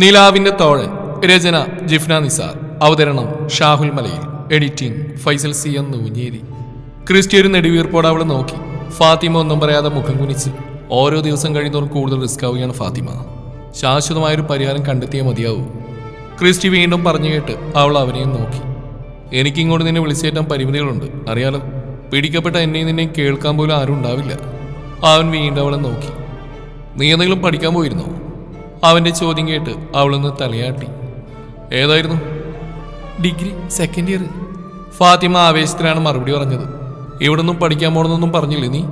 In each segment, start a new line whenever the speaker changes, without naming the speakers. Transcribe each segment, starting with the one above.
നിലാവിന്റെ തോഴൻ രചന ജിഫ്ന നിസാർ. അവതരണം Shahul Malayil. Editing Faisal C M Noonjeri. Christy നെടുവീർപ്പോടെ അവളെ നോക്കി. ഫാത്തിമ ഒന്നും പറയാതെ മുഖം കുനിച്ച്. ഓരോ ദിവസം കഴിയുന്നവർക്ക് കൂടുതൽ റിസ്ക് ആവുകയാണ് ഫാത്തിമ. ശാശ്വതമായൊരു പരിഹാരം കണ്ടെത്തിയേ മതിയാവൂ. ക്രിസ്റ്റി വീണ്ടും പറഞ്ഞു കേട്ട് അവൾ അവനെയും നോക്കി. എനിക്കിങ്ങോട്ട് നിന്നെ വിളിച്ചേറ്റാൻ പരിമിതികളുണ്ട്. അറിയാലോ? പിടിക്കപ്പെട്ട എന്നെയും നിന്നെയും കേൾക്കാൻ പോലും ആരും ഉണ്ടാവില്ല. അവൻ വീണ്ടും അവളെ നോക്കി. നീ എന്തെങ്കിലും പഠിക്കാൻ പോയിരുന്നോ? അവന്റെ ചോദ്യം കേട്ട് അവളൊന്ന് തലയാട്ടി. ഏതായിരുന്നു? ഡിഗ്രി സെക്കൻഡ് ഇയർ ഫാത്തിമ ആവേശത്തിലാണ് മറുപടി പറഞ്ഞത്. ഇവിടൊന്നും പഠിക്കാൻ പോണെന്നൊന്നും പറഞ്ഞില്ലേ നീ?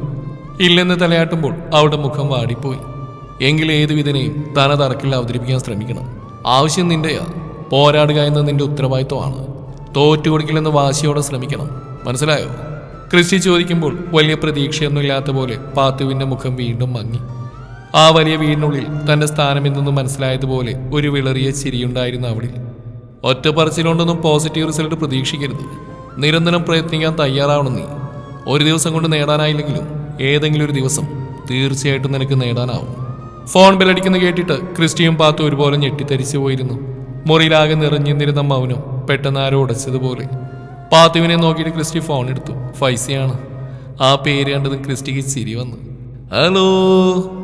ഇല്ലെന്ന് തലയാട്ടുമ്പോൾ അവളുടെ മുഖം വാടിപ്പോയി. എങ്കിൽ ഏത് വിധനെയും താൻ അവതരിപ്പിക്കാൻ ശ്രമിക്കണം. ആവശ്യം നിന്റെയാ. പോരാടുക എന്ന നിന്റെ ഉത്തരവാദിത്വമാണ്. തോറ്റു കൊടുക്കില്ലെന്ന് വാശിയോടെ ശ്രമിക്കണം. മനസ്സിലായോ? കൃഷി ചോദിക്കുമ്പോൾ വലിയ പ്രതീക്ഷയൊന്നുമില്ലാത്ത പോലെ പാത്തുവിന്റെ മുഖം വീണ്ടും മങ്ങി. ആ വലിയ വീടിനുള്ളിൽ തന്റെ സ്ഥാനമെന്നൊന്നും മനസ്സിലായതുപോലെ ഒരു വിളറിയ ചിരിയുണ്ടായിരുന്നു അവിടെ. ഒറ്റപ്പറച്ചിലുകൊണ്ടൊന്നും പോസിറ്റീവ് റിസൾട്ട് പ്രതീക്ഷിക്കരുത്. നിരന്തരം പ്രയത്നിക്കാൻ തയ്യാറാവണം നീ. ഒരു ദിവസം കൊണ്ട് നേടാനായില്ലെങ്കിലും ഏതെങ്കിലും ഒരു ദിവസം തീർച്ചയായിട്ടും നിനക്ക് നേടാനാവും. ഫോൺ ബെല്ലടിക്കുന്ന കേട്ടിട്ട് ക്രിസ്റ്റിയും പാത്തും ഒരുപോലെ ഞെട്ടിത്തരിച്ചു പോയിരുന്നു. മുറിയിലാകെ നിറഞ്ഞിരുന്ന മൗനം പെട്ടെന്ന് ആരോ ഉടച്ചതുപോലെ. പാത്തുവിനെ നോക്കിയിട്ട് ക്രിസ്റ്റി ഫോൺ എടുത്തു. ഫൈസിയാണ്. ആ പേര് കണ്ടതും ക്രിസ്റ്റിക്ക് ചിരി വന്നു. ഹലോ?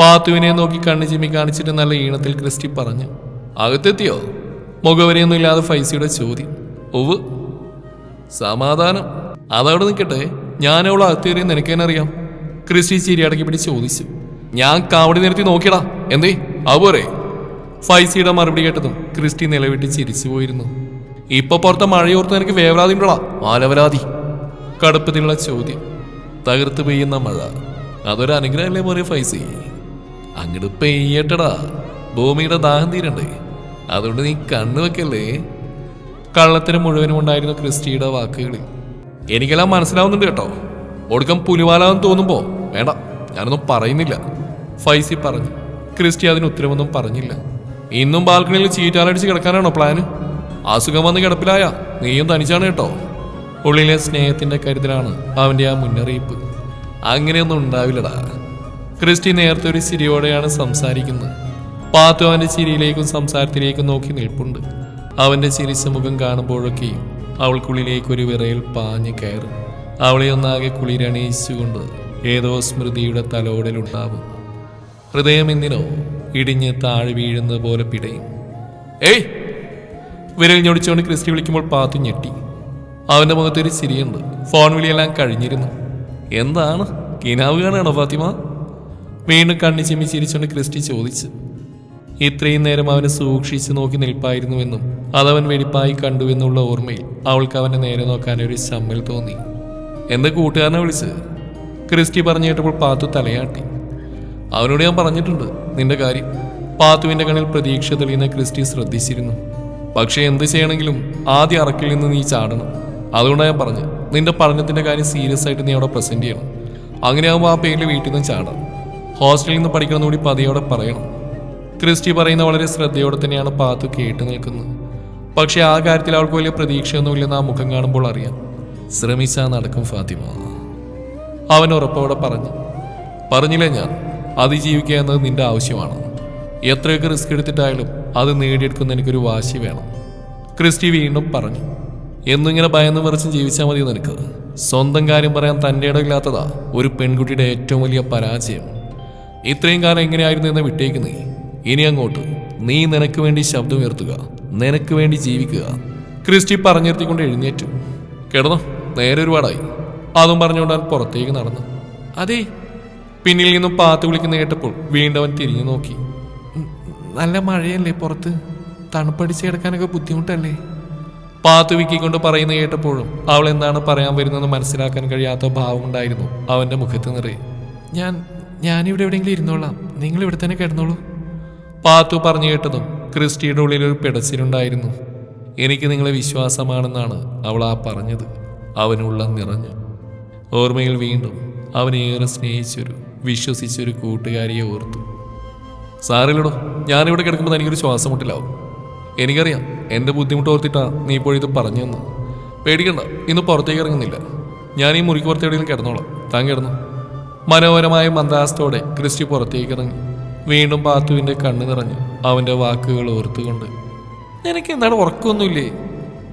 പാത്തുവിനെ നോക്കി കണ്ണു ചിമ്മി കാണിച്ചിട്ട് നല്ല ഈണത്തിൽ ക്രിസ്റ്റി പറഞ്ഞു അകത്തെത്തിയോ? മുഖവരെയൊന്നും ഇല്ലാതെ ഫൈസിയുടെ ചോദ്യം. ഒവ് സമാധാനം. അതവിടെ നിൽക്കട്ടെ. ഞാൻ അവൾ അകത്തേറിയ നിനക്കെന്നറിയാം ക്രിസ്റ്റി ചിരി അടക്കി പിടിച്ച് ചോദിച്ചു. ഞാൻ കാവടി നിർത്തി നോക്കിയടാ. എന്തേ? അതുപോലെ ഫൈസിയുടെ മറുപടി കേട്ടതും ക്രിസ്റ്റി നിലവിട്ട് ചിരിച്ചു പോയിരുന്നു. ഇപ്പൊ പുറത്തെ മഴയോർത്ത് നിനക്ക് വേവലാതി ഉണ്ടോടാ മാലവരാതി കടുപ്പത്തിലുള്ള ചോദ്യം. തകർത്ത് പെയ്യുന്ന മഴ. അതൊരു അനുഗ്രഹമല്ലേ മോനെ ഫൈസി? അങ്ങോട്ട് പെയ്യട്ടടാ. ഭൂമിയുടെ ദാഹം തീരണ്ടേ. അതുകൊണ്ട് നീ കണ്ണു വെക്കല്ലേ? കള്ളത്തിന് മുഴുവനും ഉണ്ടായിരുന്ന ക്രിസ്റ്റിയുടെ വാക്കുകളിൽ. എനിക്കെല്ലാം മനസ്സിലാവുന്നുണ്ട് കേട്ടോ. ഒടുക്കം പുലിവാലാന്ന് തോന്നുമ്പോ വേണ്ട ഞാനൊന്നും പറയുന്നില്ല. ഫൈസി പറഞ്ഞു. ക്രിസ്റ്റി അതിന് ഉത്തരവൊന്നും പറഞ്ഞില്ല. ഇന്നും ബാൽക്കണിയിൽ ചീറ്റാലടിച്ച് കിടക്കാനാണോ പ്ലാന് അസുഖം വന്ന് കിടപ്പിലായ നീയും തനിച്ചാണ് കേട്ടോ. ഉള്ളിലെ സ്നേഹത്തിന്റെ കരുതലാണ് അവന്റെ ആ മുന്നറിയിപ്പ്. അങ്ങനെയൊന്നും ഉണ്ടാവില്ലടാ. ക്രിസ്റ്റി നേരത്തെ ഒരു ചിരിയോടെയാണ് സംസാരിക്കുന്നത്. പാത്തു അവന്റെ ചിരിയിലേക്കും സംസാരത്തിലേക്കും നോക്കി നിൽപ്പുണ്ട്. അവന്റെ ചിരിച്ച മുഖം കാണുമ്പോഴൊക്കെയും അവൾക്കുള്ളിലേക്ക് ഒരു വിറയിൽ പാഞ്ഞു കയറും. അവളെ ഒന്നാകെ കുളിരണയിച്ചുകൊണ്ട് ഏതോ സ്മൃതിയുടെ തലോടലുണ്ടാവും. ഹൃദയം എന്തിനോ ഇടിഞ്ഞ് താഴെ വീഴുന്നത് പോലെ പിടയും. ഏയ്! വിരൽ ഞൊടിച്ചുകൊണ്ട് ക്രിസ്റ്റി വിളിക്കുമ്പോൾ പാത്തു ഞെട്ടി. അവന്റെ മുഖത്തൊരു ചിരിയുണ്ട്. ഫോൺ വിളിയെല്ലാം കഴിഞ്ഞിരുന്നു. എന്താണ്? കിനാവ് കാണാണോ ഫാത്തിമ? വീണ്ടും കണ്ണി ചിമ്മി ചിരിച്ചുകൊണ്ട് ക്രിസ്റ്റി ചോദിച്ചു. ഇത്രയും നേരം അവനെ സൂക്ഷിച്ചു നോക്കി നിൽപ്പായിരുന്നുവെന്നും അതവൻ വെടിപ്പായി കണ്ടുവെന്നുള്ള ഓർമ്മയിൽ അവൾക്ക് അവനെ നേരെ നോക്കാൻ ഒരു ചമ്മൽ തോന്നി. എന്ത് കൂട്ടുകാരനെ വിളിച്ച് ക്രിസ്റ്റി പറഞ്ഞു കേട്ടപ്പോൾ പാത്തു തലയാട്ടി. അവനോട് ഞാൻ പറഞ്ഞിട്ടുണ്ട് നിന്റെ കാര്യം. പാത്തുവിന്റെ കണ്ണിൽ പ്രതീക്ഷ തെളിയുന്ന ക്രിസ്റ്റി ശ്രദ്ധിച്ചിരുന്നു. പക്ഷെ എന്ത് ചെയ്യണമെങ്കിലും ആദ്യം അറക്കിൽ നിന്ന് നീ ചാടണം. അതുകൊണ്ടാണ് ഞാൻ പറഞ്ഞു നിന്റെ പഠനത്തിന്റെ കാര്യം സീരിയസ് ആയിട്ട് നീ അവിടെ പ്രസന്റ് ചെയ്യണം. അങ്ങനെയാകുമ്പോൾ ആ പേരിൽ വീട്ടിൽ നിന്ന് ചാടാം. ഹോസ്റ്റലിൽ നിന്ന് പഠിക്കണമെന്ന് കൂടി പതിയോടെ പറയണം. ക്രിസ്റ്റി പറയുന്ന വളരെ ശ്രദ്ധയോടെ തന്നെയാണ് പാത്തു കേട്ടു നിൽക്കുന്നത്. പക്ഷേ ആ കാര്യത്തിൽ അവൾക്ക് വലിയ പ്രതീക്ഷയൊന്നുമില്ലെന്ന് ആ മുഖം കാണുമ്പോൾ അറിയാം. ശ്രമിച്ചാൽ നടക്കും ഫാത്തിമ. അവൻ ഉറപ്പോടെ പറഞ്ഞു പറഞ്ഞില്ലേ ഞാൻ അതിജീവിക്കുക എന്നത് നിന്റെ ആവശ്യമാണ്. എത്രയൊക്കെ റിസ്ക് എടുത്തിട്ടായാലും അത് നേടിയെടുക്കുന്ന എനിക്കൊരു വാശി വേണം. ക്രിസ്റ്റി വീണ്ടും പറഞ്ഞു എന്നിങ്ങനെ ഭയന്ന് മറിച്ചും ജീവിച്ചാൽ മതി നിനക്ക്. സ്വന്തം കാര്യം പറയാൻ തന്റെ ഇടമില്ലാത്തതാ ഒരു പെൺകുട്ടിയുടെ ഏറ്റവും വലിയ പരാജയം. ഇത്രയും കാലം എങ്ങനെയായിരുന്നു എന്നെ വിട്ടേക്ക് നീ ഇനി അങ്ങോട്ട് നീ നിനക്ക് വേണ്ടി ശബ്ദം ഉയർത്തുക നിനക്ക് വേണ്ടി ജീവിക്കുക. ക്രിസ്റ്റി പറഞ്ഞിരുത്തിക്കൊണ്ട് എഴുന്നേറ്റു. കിടന്നോ നേരെ ഒരുപാടായി. അതും പറഞ്ഞുകൊണ്ട് പുറത്തേക്ക് നടന്നു. അതെ പിന്നിൽ നിന്നും പാത്തു വിളിക്കുന്ന കേട്ടപ്പോൾ വീണ്ടവൻ തിരിഞ്ഞു നോക്കി. നല്ല മഴയല്ലേ പുറത്ത്? തണുപ്പടിച്ച് കിടക്കാനൊക്കെ ബുദ്ധിമുട്ടല്ലേ? പാത്ത് വിക്കിക്കൊണ്ട് പറയുന്ന കേട്ടപ്പോഴും അവൾ എന്താണ് പറയാൻ വരുന്നതെന്ന് മനസ്സിലാക്കാൻ കഴിയാത്ത ഭാവമുണ്ടായിരുന്നു അവന്റെ മുഖത്ത് നിറയെ. ഞാൻ ഞാനിവിടെ എവിടെയെങ്കിലും ഇരുന്നോളാം. നിങ്ങൾ ഇവിടെ തന്നെ കിടന്നോളൂ. പാത്തു പറഞ്ഞു കേട്ടതും ക്രിസ്റ്റിയുടെ ഉള്ളിൽ ഒരു പിടച്ചിലുണ്ടായിരുന്നു. എനിക്ക് നിങ്ങളെ വിശ്വാസമാണെന്നാണ് അവൾ ആ പറഞ്ഞത്. അവനുള്ള നിറഞ്ഞു. ഓർമ്മയിൽ വീണ്ടും അവനേറെ സ്നേഹിച്ചൊരു വിശ്വസിച്ചൊരു കൂട്ടുകാരിയെ ഓർത്തു. സാറില്ലടോ ഞാനിവിടെ കിടക്കുമ്പോൾ എനിക്കൊരു ശ്വാസം മുട്ടിലാവും എനിക്കറിയാം എന്റെ ബുദ്ധിമുട്ട് ഓർത്തിട്ടാ നീ ഇപ്പോഴിത് പറഞ്ഞു പേടിക്കണ്ട ഇന്ന് പുറത്തേക്ക് ഇറങ്ങുന്നില്ല. ഞാൻ ഈ മുറിക്ക് പുറത്ത് കിടന്നോളാം. താൻ കിടന്നു. മനോഹരമായ മന്ദാസ്തോടെ ക്രിസ്റ്റി പുറത്തേക്ക് ഇറങ്ങി. വീണ്ടും പാത്തുവിന്റെ കണ്ണു നിറഞ്ഞു അവന്റെ വാക്കുകൾ ഓർത്തുകൊണ്ട് നിനക്ക് എന്താണ് ഉറക്കമൊന്നുമില്ലേ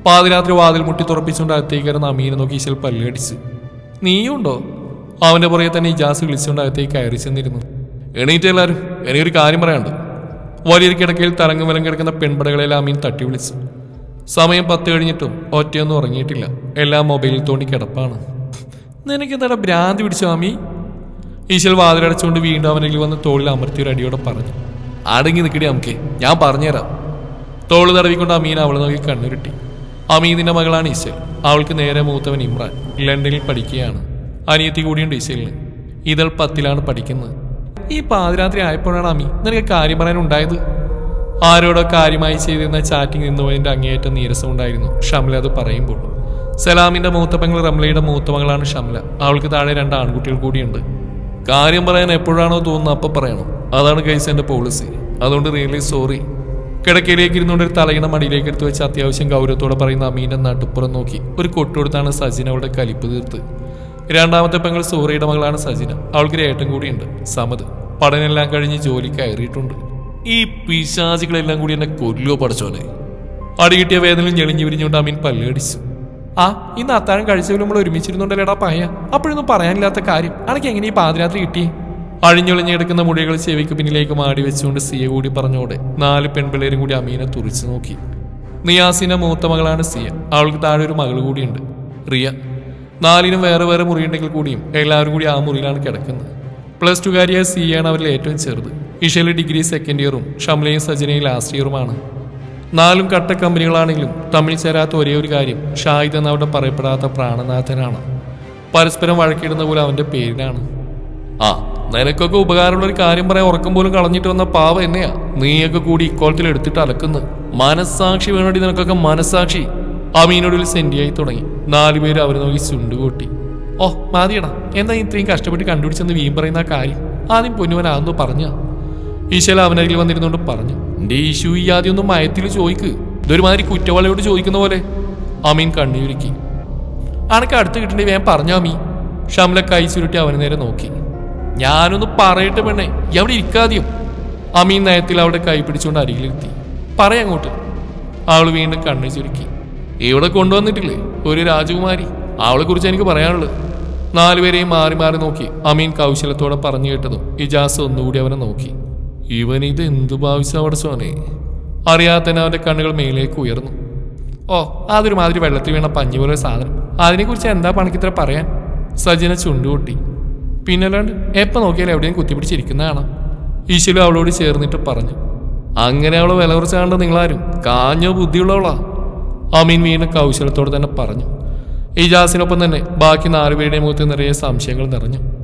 പാതിരാത്രി വാതിൽ മുട്ടി തുറപ്പിച്ചുകൊണ്ട് അകത്തേക്ക് കയറുന്ന അമീനെ നോക്കി ഈശൽ പല്ലടിച്ചു. നീയുണ്ടോ അവന്റെ പുറകെ തന്നെ ഇജാസ് വിളിച്ചുകൊണ്ട് അകത്തേക്ക് കയറി ചെന്നിരുന്നു. എണീറ്റ് എല്ലാവരും എനിക്കൊരു കാര്യം പറയാണ്ട് വലിയൊരു കിടക്കയിൽ തലങ്ങും വിലം കിടക്കുന്ന പെൺപടകളെല്ലാം അമീൻ തട്ടി വിളിച്ചു. സമയം പത്ത് കഴിഞ്ഞിട്ടും ഒറ്റയൊന്നും ഉറങ്ങിയിട്ടില്ല. എല്ലാം മൊബൈലിൽ തോണ്ടി കിടപ്പാണ്. നിനക്ക് എന്താ ഭ്രാന്തി പിടിച്ചോ അമി ഈശൽ വാതിലടച്ചുകൊണ്ട് വീണ്ടും അവനിൽ വന്ന് തോളിൽ അമർത്തി ഒരു അടിയോടെ പറഞ്ഞു അടങ്ങി നിൽക്കടി നമുക്ക് ഞാൻ പറഞ്ഞുതരാം. തോൾ തടവിക്കൊണ്ട് അമീൻ അവളെ നോക്കി കണ്ണുരുട്ടി. അമീനിന്റെ മകളാണ് ഈശൽ അവൾക്ക് നേരെ മൂത്തവൻ ഇമ്രാൻ. ലണ്ടനിൽ പഠിക്കുകയാണ്. അനിയത്തി കൂടിയുണ്ട് ഈശ്വലിന് ഇതൾ പത്തിലാണ് പഠിക്കുന്നത്. ഈ പാതിരാത്രി ആയപ്പോഴാണ് അമി നിനക്ക് കാര്യം പറയാനുണ്ടായത് ആരോടോ കാര്യമായി ചെയ്തിരുന്ന ചാറ്റിംഗ് നിന്നുപോയതിന്റെ അങ്ങേയറ്റം നീരസമുണ്ടായിരുന്നു ഷംല അത് പറയുമ്പോൾ സലാമിന്റെ മൂത്ത പെങ്ങൾ റംലയുടെ മൂത്ത മകളാണ് ഷംല. അവൾക്ക് താഴെ രണ്ട് ആൺകുട്ടികൾ കൂടിയുണ്ട്. കാര്യം പറയാൻ എപ്പോഴാണോ തോന്നുന്നത് അപ്പം പറയണം. അതാണ് കൈസ് എന്റെ പോളിസി അതുകൊണ്ട് റിയലി സോറി കിടക്കയിലേക്ക് ഇരുന്നുകൊണ്ട് ഒരു തലയിണ മടിയിലേക്ക് എടുത്തു വെച്ച് അത്യാവശ്യം ഗൗരവത്തോടെ പറയുന്ന അമീന്റെ നട്ടുപ്പുറം നോക്കി. ഒരു കൊട്ടുകൊടുത്താണ് സജിന അവളുടെ കലിപ്പ് തീർത്ത്. രണ്ടാമത്തെ പെങ്ങൾ സോറിയുടെ മകളാണ് സജിന. അവൾക്കൊരു ഏറ്റവും കൂടിയുണ്ട് സമത് പഠനമെല്ലാം കഴിഞ്ഞ് ജോലി കയറിയിട്ടുണ്ട്. ഈ പിശാചികളെല്ലാം കൂടി എന്നെ കൊല്ലുവോ പഠിച്ചോനെ അടി കിട്ടിയ വേദനയിൽ ഞെളിഞ്ഞു വിരിഞ്ഞുകൊണ്ട് അമീൻ പല്ലടിച്ചു. ആ ഇന്ന് അത്താഴം കഴിച്ചവരും നമ്മൾ ഒരുമിച്ചിരുന്നുണ്ടല്ലേടാ പയ്യ. അപ്പോഴൊന്നും പറയാനില്ലാത്ത കാര്യം. അനക്ക് എങ്ങനെ ഈ പാതിരാത്രി കിട്ടി? അഴിഞ്ഞൊളിഞ്ഞെടുക്കുന്ന മുടികൾ ചെവിക്ക് പിന്നിലേക്ക് മാടി വെച്ചുകൊണ്ട് സിയ കൂടി പറഞ്ഞോടെ നാല് പെൺപിള്ളേരും കൂടി അമീനെ തുറിച്ചു നോക്കി. നിയാസിന്റെ മൂത്ത മകളാണ് സിയ. അവൾക്ക് താഴെ ഒരു മകൾ കൂടിയുണ്ട്. റിയ. നാലിനും വേറെ വേറെ മുറി മുറിയുണ്ടെങ്കിൽ കൂടിയും എല്ലാവരും കൂടി ആ മുറിയിലാണ് കിടക്കുന്നത്. പ്ലസ് ടു കാരിയായ സിയാണ് അവരിൽ ഏറ്റവും ചെറുത്. ഇഷയിലെ ഡിഗ്രി സെക്കൻഡ് ഇയറും ഷംലയും സജനയും ലാസ്റ്റ് ഇയറുമാണ് നാലും കട്ട കമ്പനികളാണെങ്കിലും തമ്മിൽ ചേരാത്ത ഒരേ ഒരു കാര്യം. ഷാഹിദ് എന്നവിടെ പറയപ്പെടാത്ത പ്രാണനാഥനാണ്. പരസ്പരം വഴക്കിടുന്ന പോലെ അവന്റെ പേരിനാണ്. ആ നിനക്കൊക്കെ ഉപകാരമുള്ള ഒരു കാര്യം പറയാൻ ഉറക്കം പോലും കളഞ്ഞിട്ട് വന്ന പാവ എന്നെയാ. നീയൊക്കെ കൂടി ഇക്കോളത്തിൽ എടുത്തിട്ട് അലക്കുന്നു. മനസ്സാക്ഷി വേണ്ടി നിനക്കൊക്കെ മനസ്സാക്ഷി? അമീനോടിൽ സെന്റിയായി തുടങ്ങി. നാലുപേര് അവരെ നോക്കി ചുണ്ടുകൂട്ടി. ഓ മാതിയടാ. എന്താ ഇത്രയും കഷ്ടപ്പെട്ട് കണ്ടുപിടിച്ചെന്ന് വീം പറയുന്ന കാര്യം? ആദ്യം പൊന്നുവനാന്ന് പറഞ്ഞ. ഈശല അവനരികിൽ വന്നിരുന്നുകൊണ്ട് പറഞ്ഞു എന്റെ ഈശു ഈ ആദ്യം ഒന്ന് മയത്തിൽ ചോദിക്ക്. ഇതൊരുമാതിരി കുറ്റവാളിയോട് ചോദിക്കുന്ന പോലെ. അമീൻ കണ്ണീരുക്കി അനക്ക് അടുത്ത് കിട്ടേണ്ടി വേഗം പറഞ്ഞു അമീ ഷംല കൈ ചുരുട്ടി അവന് നേരെ നോക്കി. ഞാനൊന്ന് പറയട്ടെ പെണ്ണേ. എവിടെ ഇരിക്കാതെയും അമീൻ നയത്തിൽ അവിടെ കൈ പിടിച്ചുകൊണ്ട് അരികിലെത്തി. പറയങ്ങോട്ട് അവൾ വീണ്ടും കണ്ണു ചുരുക്കി. ഇവിടെ കൊണ്ടുവന്നിട്ടില്ലേ? ഒരു രാജകുമാരി. അവളെ കുറിച്ച് എനിക്ക് പറയാനുള്ളത്. നാലുപേരെയും മാറി മാറി നോക്കി. അമീൻ കൗശലത്തോടെ പറഞ്ഞു കേട്ടതും ഇജാസ് ഒന്നുകൂടി അവനെ നോക്കി. ഇവൻ ഇത് എന്തു ഭാവിച്ച അവിടെ സോനെ അറിയാത്തന്നെ അവന്റെ കണ്ണുകൾ മേലേക്ക് ഉയർന്നു. ഓ അതൊരു മാതിരി വെള്ളത്തിൽ വീണ പഞ്ഞു പോലെ സാധനം. അതിനെക്കുറിച്ച് എന്താ പണിക്കിത്ര പറയാൻ? സജിന ചുണ്ടുകൂട്ടി. പിന്നല്ലാണ്ട് എപ്പോൾ നോക്കിയാലും എവിടെയും കുത്തിപ്പിടിച്ചിരിക്കുന്നതാണ്. ഈശ്വലു അവളോട് ചേർന്നിട്ട് പറഞ്ഞു. അങ്ങനെ അവളെ വില കുറച്ചാണ്ട് നിങ്ങളാരും കാഞ്ഞോ ബുദ്ധിയുള്ളവളാ? അമീൻ വീണ കൗശലത്തോടെ തന്നെ പറഞ്ഞു. ഇജാസിനൊപ്പം തന്നെ ബാക്കി നാലുപേരുടെയും മുഖത്ത് നിറയെ സംശയങ്ങൾ നിറഞ്ഞു.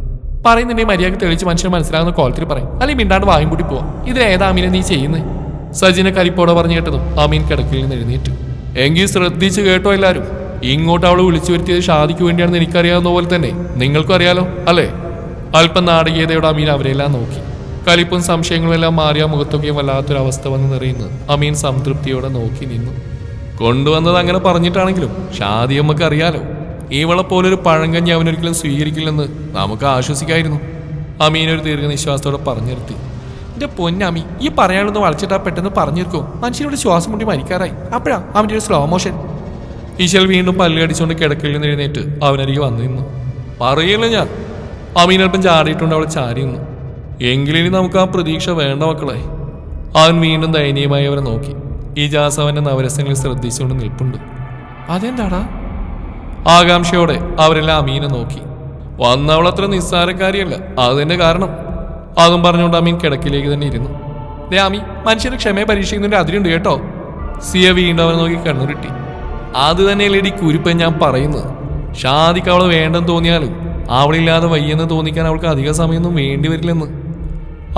പറയുന്നുണ്ടെങ്കിൽ മര്യാദയ്ക്ക് തെളിച്ച് മനുഷ്യന് മനസ്സിലാകുന്ന കോലത്തിൽ പറയും. അല്ലെങ്കിൽ മിണ്ടാണ്ട് വായും കൂടി പോവാം. ഇതിൽ ഏതാ അമീനെ നീ ചെയ്യുന്നത് സജിനെ കരിപ്പോടെ പറഞ്ഞു കേട്ടതും അമീൻ കിടക്കിൽ നിന്ന് എഴുന്നേറ്റു. എങ്കിൽ ശ്രദ്ധിച്ച് കേട്ടോ എല്ലാവരും ഇങ്ങോട്ട് അവൾ വിളിച്ചു വരുത്തിയത് ഷാദിക്ക് വേണ്ടിയാണെന്ന് എനിക്കറിയാവുന്ന പോലെ തന്നെ. നിങ്ങൾക്കും അറിയാലോ അല്ലേ? അല്പം നാടകീയതയോടെ അമീൻ അവരെല്ലാം നോക്കി. കലിപ്പും സംശയങ്ങളും എല്ലാം മാറിയ മുഖത്തൊക്കെയും വല്ലാത്തൊരവസ്ഥ വന്ന് നിറയുന്നു. അമീൻ സംതൃപ്തിയോടെ നോക്കി നിന്നു. കൊണ്ടുവന്നത് അങ്ങനെ പറഞ്ഞിട്ടാണെങ്കിലും ഷാദി നമുക്ക് അറിയാലോ. ഇവളെ പോലൊരു പഴങ്കഞ്ഞി അവനൊരിക്കലും സ്വീകരിക്കില്ലെന്ന് നമുക്ക് ആശ്വസിക്കായിരുന്നു. അമീൻ ഒരു ദീർഘനിശ്വാസത്തോടെ പറഞ്ഞു നിർത്തി എന്റെ പൊന്നമി ഈ പറയാനൊന്ന് വളച്ചിട്ടാ പെട്ടെന്ന് പറഞ്ഞിരിക്കോ. മനുഷ്യനോട് ശ്വാസം മുട്ടി മരിക്കാറായി. അപ്പോഴാ അവന്റെ ഒരു സ്ലോ മോഷൻ ഈശൽ വീണ്ടും പല്ലടിച്ചുകൊണ്ട് കിടക്കയിൽ നിന്ന് എഴുന്നേറ്റ് അവനരികെ വന്നു നിന്നു. പറയില്ല ഞാൻ? അമീൻ അല്പം ചാടിയിട്ടുണ്ട് അവളെ ചാരി നിന്നു. എങ്കിലിനി നമുക്ക് ആ പ്രതീക്ഷ വേണ്ട മക്കളെ. അവൻ വീണ്ടും ദയനീയമായി അവരെ നോക്കി. ഇജാസ് അവന്റെ നവരസങ്ങളിൽ ശ്രദ്ധിച്ചുകൊണ്ട് നിൽപ്പുണ്ട്. അതെന്താടാ? ആകാംക്ഷയോടെ അവരെല്ലാം അമീനെ നോക്കി. വന്നവളത്ര നിസ്സാരക്കാരിയല്ല. അത് തന്നെ കാരണം. അതും പറഞ്ഞുകൊണ്ട് അമീൻ കിടക്കിലേക്ക് തന്നെ ഇരുന്നു. ദേ അമി മനുഷ്യന് ക്ഷമയെ പരീക്ഷിക്കുന്നതിന്റെ അതിരുണ്ട് കേട്ടോ. സിയ വീണ്ടും അവനെ നോക്കി കണ്ണുരുട്ടി. അത് തന്നെയല്ലേടി കുരുപ്പൻ ഞാൻ പറയുന്നത്. ഷാദിക്ക് അവളെ വേണ്ടെന്ന് തോന്നിയാലും അവളില്ലാതെ വയ്യെന്ന് തോന്നിക്കാൻ അവൾക്ക് അധിക സമയമൊന്നും വേണ്ടി വരില്ലെന്ന്.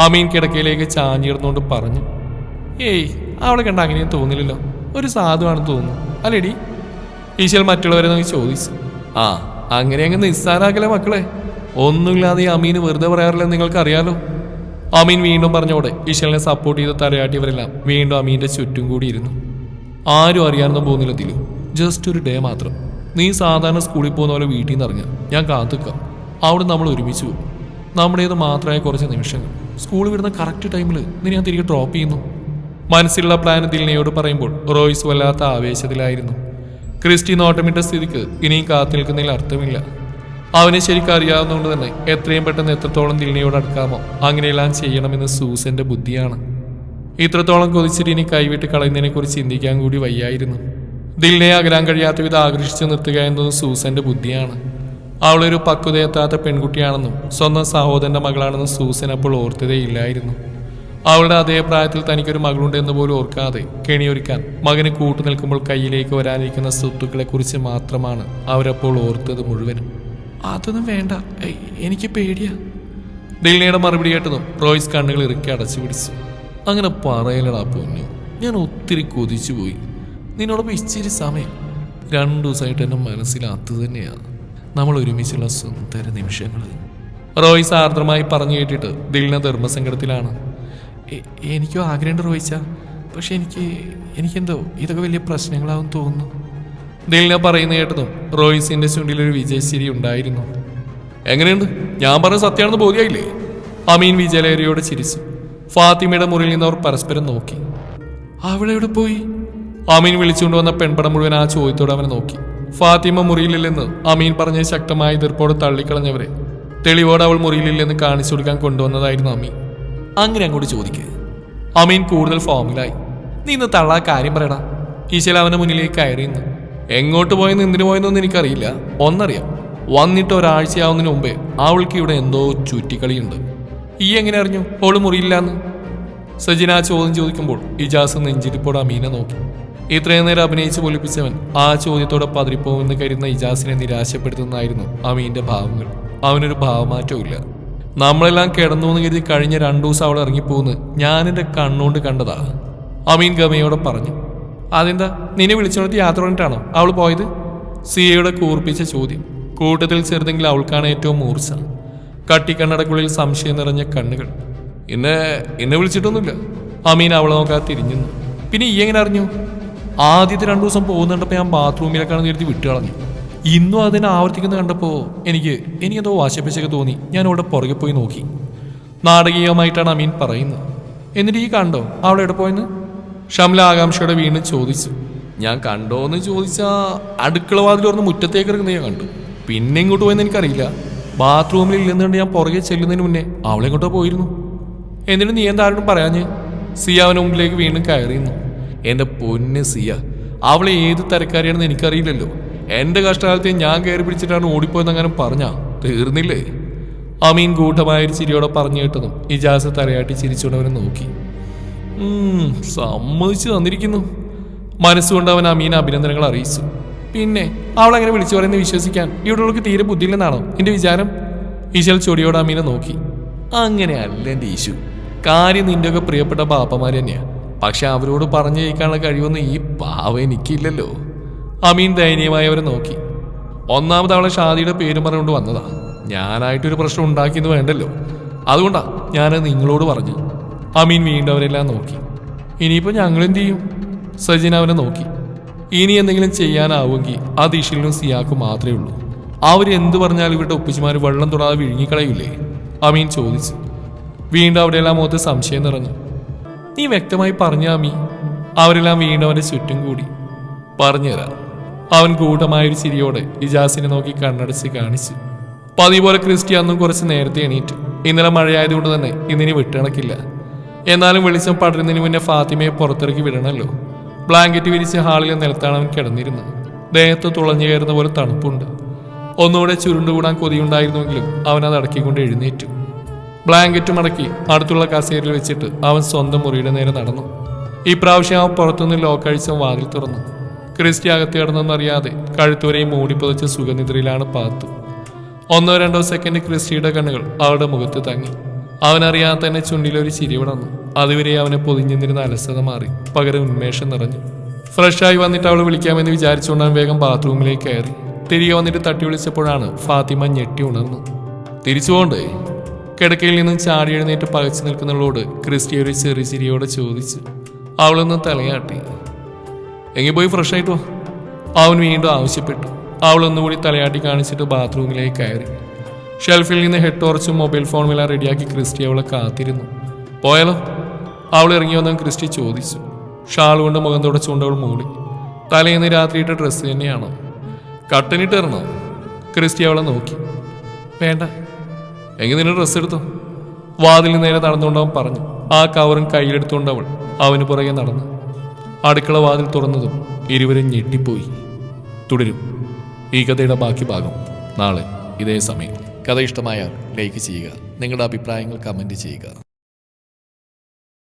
അമീൻ കിടക്കയിലേക്ക് ചാഞ്ഞിരുന്നുകൊണ്ട് പറഞ്ഞു. ഏയ് അവളെ കണ്ട അങ്ങനെയും തോന്നില്ലല്ലോ. ഒരു സാധുവാണെന്ന് തോന്നുന്നു. അല്ലേടി? ഈശ്വൽ മറ്റുള്ളവരെ നോക്കി ചോദിച്ചു. ആ അങ്ങനെ അങ്ങ് നിസ്സാരാക്കലേ മക്കളെ? ഒന്നുമില്ലാതെ ഈ അമീന് വെറുതെ പറയാറില്ലെന്ന് നിങ്ങൾക്ക് അറിയാലോ അമീൻ വീണ്ടും പറഞ്ഞോടെ ഈശ്വലിനെ സപ്പോർട്ട് ചെയ്ത് തലയാട്ടിയവരെല്ലാം വീണ്ടും അമീന്റെ ചുറ്റും കൂടി ഇരുന്നു ആരും അറിയാനൊന്നും പോകുന്നില്ല തിലു ജസ്റ്റ് ഒരു ഡേ മാത്രം. നീ സാധാരണ സ്കൂളിൽ പോകുന്ന പോലെ വീട്ടിൽ നിന്ന് ഇറങ്ങുക ഞാൻ കാത്തുക്കാം. അവിടെ നമ്മൾ ഒരുമിച്ച് പോകും. നമ്മുടേത് മാത്രമായ കുറച്ച് നിമിഷങ്ങൾ. സ്കൂൾ വിടുന്ന കറക്റ്റ് ടൈമിൽ നീ ഞാൻ തിരികെ ഡ്രോപ്പ് ചെയ്യുന്നു. മനസ്സിലുള്ള പ്ലാൻ ദിൽനയോട് പറയുമ്പോൾ റോയ്സ് വല്ലാത്ത ആവേശത്തിലായിരുന്നു. ക്രിസ്റ്റി നോട്ടമിട്ട സ്ഥിതിക്ക് ഇനിയും കാത്തു നിൽക്കുന്നതിൽ അർത്ഥമില്ല. അവനെ ശരിക്കും അറിയാവുന്നതുകൊണ്ട് തന്നെ എത്രയും പെട്ടെന്ന് എത്രത്തോളം ദിൽനയോട് അടുക്കാമോ അങ്ങനെയെല്ലാം ചെയ്യണമെന്ന് സൂസന്റെ ബുദ്ധിയാണ്. ഇത്രത്തോളം കൊതിച്ചിട്ട് ഇനി കൈവിട്ട് കളയുന്നതിനെ കുറിച്ച് ചിന്തിക്കാൻ കൂടി വയ്യായിരുന്നു. ദിലിനെ അകലാൻ കഴിയാത്ത വിധം ആകർഷിച്ചു നിർത്തുക എന്നത് സൂസന്റെ ബുദ്ധിയാണ്. അവളൊരു പക്വതയെത്താത്ത പെൺകുട്ടിയാണെന്നും സ്വന്തം സഹോദരന്റെ മകളാണെന്നും സൂസൻ അപ്പോൾ ഓർത്തതേയില്ലായിരുന്നു. അവളുടെ അതേ പ്രായത്തിൽ തനിക്കൊരു മകളുണ്ട് എന്ന് പോലും ഓർക്കാതെ കെണിയൊരുക്കാൻ മകന് കൂട്ടു നിൽക്കുമ്പോൾ കയ്യിലേക്ക് വരാനിരിക്കുന്ന സ്വത്തുക്കളെ കുറിച്ച് മാത്രമാണ് അവരപ്പോൾ ഓർത്തത് മുഴുവനും. അതൊന്നും വേണ്ട. എനിക്ക് പേടിയാ. ദിൽനയുടെ മറുപടി കേട്ടതും റോയ്സ് കണ്ണുകൾ ഇറുക്കി അടച്ചു പിടിച്ചു. അങ്ങനെ പറയലടാ പൊന്നു. ഞാൻ ഒത്തിരി കൊതിച്ചു പോയി. നിന്നോടൊപ്പം ഇച്ചിരി സമയം. രണ്ടു ദിവസമായിട്ട് എന്റെ മനസ്സിൽ തന്നെയാണ് നമ്മൾ ഒരുമിച്ചുള്ള സുന്ദര നിമിഷങ്ങൾ റോയ്സ് ആർദ്രമായി പറഞ്ഞു കേട്ടിട്ട് ദിൽന ധർമ്മസങ്കടത്തിലാണ്. എനിക്കും ആഗ്രഹമുണ്ട് റോയിച്ച. പക്ഷെ എനിക്ക് എനിക്കെന്തോ ഇതൊക്കെ വലിയ പ്രശ്നങ്ങളാവും തോന്നുന്നു. ദിൽന പറയുന്ന കേട്ടതും റോയിസിന്റെ ചുണ്ടിൽ ഒരു വിജയശ്ശേരി ഉണ്ടായിരുന്നു. എങ്ങനെയുണ്ട്? ഞാൻ പറഞ്ഞ സത്യമാണെന്ന് ബോധ്യായില്ലേ? അമീൻ വിജയലേരിയോട് ചിരിച്ചു. ഫാത്തിമയുടെ മുറിയിൽ നിന്ന് അവർ പരസ്പരം നോക്കി. അവിടെ എവിടെ പോയി? അമീൻ വിളിച്ചുകൊണ്ട് വന്ന പെൺപടം മുഴുവൻ ആ ചോദ്യത്തോടെ അവനെ നോക്കി. ഫാത്തിമ മുറിയിലില്ലെന്ന് അമീൻ പറഞ്ഞ ശക്തമായ എതിർപ്പോടെ തള്ളിക്കളഞ്ഞവരെ. തെളിവോടെ അവൾ മുറിയിലില്ലെന്ന് കാണിച്ചു കൊടുക്കാൻ കൊണ്ടുവന്നതായിരുന്നു അമീൻ. അങ്ങനെ അങ്ങോട്ട് ചോദിക്കുക അമീൻ കൂടുതൽ ഫോമിലായി. നീ ഇന്ന് തള്ളാ കാര്യം പറയടാ. ഈശല അവന്റെ മുന്നിലേക്ക് കയറിയുന്നു എങ്ങോട്ട് പോയെന്ന് എന്തിനു പോയെന്നൊന്നും എനിക്കറിയില്ല. ഒന്നറിയാം. വന്നിട്ട് ഒരാഴ്ചയാവുന്നതിന് മുമ്പേ അവൾക്ക് ഇവിടെ എന്തോ ചുറ്റിക്കളിയുണ്ട്. ഈ എങ്ങനെ അറിഞ്ഞു? ഓൾ മുറിയില്ലാന്ന്? സജിന ആ ചോദ്യം ചോദിക്കുമ്പോൾ ഇജാസ് നെഞ്ചിരിപ്പോടെ അമീനെ നോക്കി. ഇത്രയും നേരം അഭിനയിച്ച് പൊലിപ്പിച്ചവൻ ആ ചോദ്യത്തോടെ പതിരിപ്പോവെന്ന് കരുതുന്ന ഇജാസിനെ നിരാശപ്പെടുത്തുന്നതായിരുന്നു അമീന്റെ ഭാവങ്ങൾ. അവനൊരു ഭാവമാറ്റവും ഇല്ല നമ്മളെല്ലാം കിടന്നു എന്ന് കരുതി കഴിഞ്ഞ രണ്ടു ദിവസം അവൾ ഞാൻ എന്റെ കണ്ണുകൊണ്ട് കണ്ടതാ. അമീൻ ഗമയോടെ പറഞ്ഞു അതെന്താ? നിന്നെ വിളിച്ചോടത്ത് യാത്ര പറഞ്ഞിട്ടാണോ അവൾ പോയത്? സിയയുടെ കൂർപ്പിച്ച ചോദ്യം. കൂട്ടത്തിൽ ചെറുതെങ്കിൽ അവൾക്കാണ് ഏറ്റവും മൂർച്ച. കട്ടിക്കണ്ണടക്കുള്ളിൽ സംശയം നിറഞ്ഞ കണ്ണുകൾ. എന്നെ എന്നെ വിളിച്ചിട്ടൊന്നുമില്ല. അമീൻ അവളെ നോക്കാതെ തിരിഞ്ഞു പിന്നെ ഈ എങ്ങനെ അറിഞ്ഞു? ആദ്യത്തെ രണ്ടു ദിവസം പോകുന്നുണ്ടപ്പോൾ ഞാൻ ബാത്റൂമിലേക്കാണ് നിർത്തി വിട്ടു കളഞ്ഞു ഇന്നും അതിനെ ആവർത്തിക്കുന്നത് കണ്ടപ്പോൾ എനിക്ക് എനിക്കെന്തോ വാശപ്പിച്ചൊക്കെ തോന്നി. ഞാൻ അവിടെ പുറകെ പോയി നോക്കി. നാടകീയമായിട്ടാണ് അമീൻ പറയുന്നത്. എന്നിട്ട് ഈ കണ്ടോ? അവിടെ എവിടെ പോയെന്ന്? ഷംല ആകാംക്ഷയോടെ വീണ്ടും ചോദിച്ചു. ഞാൻ കണ്ടോ എന്ന് ചോദിച്ചാ അടുക്കള വാതിൽ തുറന്ന് മുറ്റത്തേക്ക് ഇറങ്ങുന്നത് ഞാൻ കണ്ടു. പിന്നെ ഇങ്ങോട്ട് പോയെന്ന് എനിക്കറിയില്ല. ബാത്റൂമിൽ ഇല്ലെന്നുകൊണ്ട് ഞാൻ പുറകെ ചെല്ലുന്നതിന് മുന്നേ അവളെ ഇങ്ങോട്ടോ പോയിരുന്നു. എന്നിട്ട് നീ എന്താരോടും പറയാഞ്ഞ്? സിയ അവന് മുമ്പിലേക്ക് വീണ്ടും കയറിയിരുന്നു എന്റെ പൊന്ന് സിയ അവളെ ഏത് തരക്കാരിയാണെന്ന് എനിക്കറിയില്ലല്ലോ. എന്റെ കഷ്ടകാലത്തെ ഞാൻ കയറി പിടിച്ചിട്ടാണ് ഓടിപ്പോയെന്ന് അങ്ങനെ പറഞ്ഞാ? തീർന്നില്ലേ? അമീൻ കൂട്ടമായൊരു ചിരിയോടെ പറഞ്ഞു കേട്ടതും ഇജാസ് തലയാട്ടി ചിരിച്ചുകൊണ്ടവനെ നോക്കി. സമ്മതിച്ചു തന്നിരിക്കുന്നു. മനസ്സുകൊണ്ട് അവൻ അമീൻ അഭിനന്ദനങ്ങൾ അറിയിച്ചു. പിന്നെ അവൾ അങ്ങനെ വിളിച്ചു പറയുന്നത് വിശ്വസിക്കാൻ ഇവിടെയുള്ളവർക്ക് തീരെ ബുദ്ധിയില്ലെന്നാണോ എന്റെ വിചാരം? ഈശൽ ചൊടിയോട് അമീനെ നോക്കി. അങ്ങനെയല്ല എന്റെ ഈശു. കാര്യം നിന്റെയൊക്കെ പ്രിയപ്പെട്ട പാപ്പമാര് തന്നെയാ. പക്ഷെ അവരോട് പറഞ്ഞു ജയിക്കാനുള്ള കഴിവൊന്നും ഈ പാവ എനിക്കില്ലല്ലോ. അമീൻ ദയനീയമായി അവരെ നോക്കി. ഒന്നാമത് അവളെ ഷാദിയുടെ പേരും പറഞ്ഞുകൊണ്ട് വന്നതാ. ഞാനായിട്ടൊരു പ്രശ്നം ഉണ്ടാക്കിയെന്ന് വേണ്ടല്ലോ. അതുകൊണ്ടാ ഞാൻ നിങ്ങളോട് പറഞ്ഞു. അമീൻ വീണ്ടും അവരെല്ലാം നോക്കി. ഇനിയിപ്പോൾ ഞങ്ങൾ എന്ത് ചെയ്യും? സജിൻ അവനെ നോക്കി. ഇനി എന്തെങ്കിലും ചെയ്യാനാവുമെങ്കിൽ ആ ഇഷിലിനും സിയാക്കും മാത്രമേ ഉള്ളൂ. അവരെന്ത് പറഞ്ഞാലും ഇവരുടെ ഒപ്പിച്ചുമാർ വെള്ളം തൊടാതെ വിഴുങ്ങിക്കളയില്ലേ? അമീൻ ചോദിച്ചു. വീണ്ടും അവിടെയെല്ലാം മുഖത്ത് സംശയം നിറഞ്ഞു. നീ വ്യക്തമായി പറഞ്ഞ അമീ അവരെല്ലാം വീണ്ടും അവന്റെ ചുറ്റും കൂടി. പറഞ്ഞുതരാം. അവൻ കൂട്ടമായൊരു ചിരിയോടെ ഇജാസിനെ നോക്കി കണ്ണടച്ച് കാണിച്ചു. പതിവ് പോലെ ക്രിസ്റ്റി അന്നും കുറച്ച് നേരത്തെ എണീറ്റു. ഇന്നലെ മഴയായതുകൊണ്ട് തന്നെ ഇന്നിനി വിട്ടിണക്കില്ല. എന്നാലും വെളിച്ചം പടരുന്നതിന് മുന്നേ ഫാത്തിമയെ പുറത്തിറക്കി വിടണല്ലോ. ബ്ലാങ്കറ്റ് വിരിച്ച് ഹാളിൽ നിലത്താണ് അവൻ കിടന്നിരുന്നത്. ദേഹത്ത് തുളഞ്ഞു കയറുന്ന പോലെ തണുപ്പുണ്ട്. ഒന്നുകൂടെ ചുരുണ്ടുകൂടാൻ കൊതിയുണ്ടായിരുന്നുവെങ്കിലും അവൻ അത് അടക്കിക്കൊണ്ട് എഴുന്നേറ്റു. ബ്ലാങ്കറ്റ് മടക്കി അടുത്തുള്ള കസേരയിൽ വെച്ചിട്ട് അവൻ സ്വന്തം മുറിയുടെ നേരെ നടന്നു. ഇപ്രാവശ്യം അവൻ പുറത്തുനിന്ന് ലോക്കഴിച്ച വാതിൽ തുറന്നു. ക്രിസ്റ്റി അകത്ത് കിടന്നെന്നറിയാതെ കഴുത്തുവരെയും മൂടിപ്പതിച്ച സുഖനിദ്രയിലാണ് പാത്തു. ഒന്നോ രണ്ടോ സെക്കൻഡ് ക്രിസ്റ്റിയുടെ കണ്ണുകൾ അവളുടെ മുഖത്ത് തങ്ങി. അവനറിയാതെ തന്നെ ചുണ്ടിലൊരു ചിരി വിടന്നു അതുവരെ അവനെ പൊതിഞ്ഞിരുന്ന അലസത മാറി. പകരം ഉന്മേഷം നിറഞ്ഞു. ഫ്രഷായി വന്നിട്ട് അവൾ വിളിക്കാമെന്ന് വിചാരിച്ചുകൊണ്ട് അവൻ വേഗം ബാത്റൂമിലേക്ക് കയറി. തിരികെ വന്നിട്ട് തട്ടി വിളിച്ചപ്പോഴാണ് ഫാത്തിമ ഞെട്ടി ഉണർന്നു. തിരിച്ചു കിടക്കയിൽ നിന്നും ചാടി എഴുന്നേറ്റ് പകച്ചു നിൽക്കുന്നവളോട് ക്രിസ്റ്റി ഒരു ചെറിയ ചിരിയോടെ ചോദിച്ചു. അവളൊന്ന് തലയാട്ടി. എങ്കിൽ പോയി ഫ്രഷ് ആയിട്ട് വാ. അവൻ വീണ്ടും ആവശ്യപ്പെട്ടു. അവൾ ഒന്നുകൂടി തലയാട്ടി കാണിച്ചിട്ട് ബാത്റൂമിലേക്ക് കയറി. ഷെൽഫിൽ നിന്ന് ഹെഡ് ടോർച്ചും മൊബൈൽ ഫോണുമെല്ലാം റെഡിയാക്കി ക്രിസ്റ്റി അവളെ കാത്തിരുന്നു. പോയാലോ? അവൾ ഇറങ്ങി വന്നവൻ ക്രിസ്റ്റി ചോദിച്ചു. ഷാൾ കൊണ്ട് മുഖം തുടച്ചുകൊണ്ട് അവൾ മൂളി തലേന്ന് രാത്രിയിട്ട് ഡ്രസ്സ് തന്നെയാണോ? കട്ടനിട്ട് തരണോ ക്രിസ്റ്റി അവളെ നോക്കി. വേണ്ട. എങ്കിൽ നിന്നെ ഡ്രസ്സ് എടുത്തോ? വാതിലിന് നേരെ നടന്നുകൊണ്ട് അവൻ പറഞ്ഞു. ആ കവറും കയ്യിലെടുത്തുകൊണ്ട് അവൾ അവന് പുറകെ നടന്നു. അടുക്കള വാതിൽ തുറന്നതും ഇരുവരും ഞെട്ടിപ്പോയി. തുടരും. ഈ കഥയുടെ ബാക്കി ഭാഗം നാളെ ഇതേ സമയം. കഥ ഇഷ്ടമായാൽ ലൈക്ക് ചെയ്യുക. നിങ്ങളുടെ അഭിപ്രായങ്ങൾ കമന്റ് ചെയ്യുക.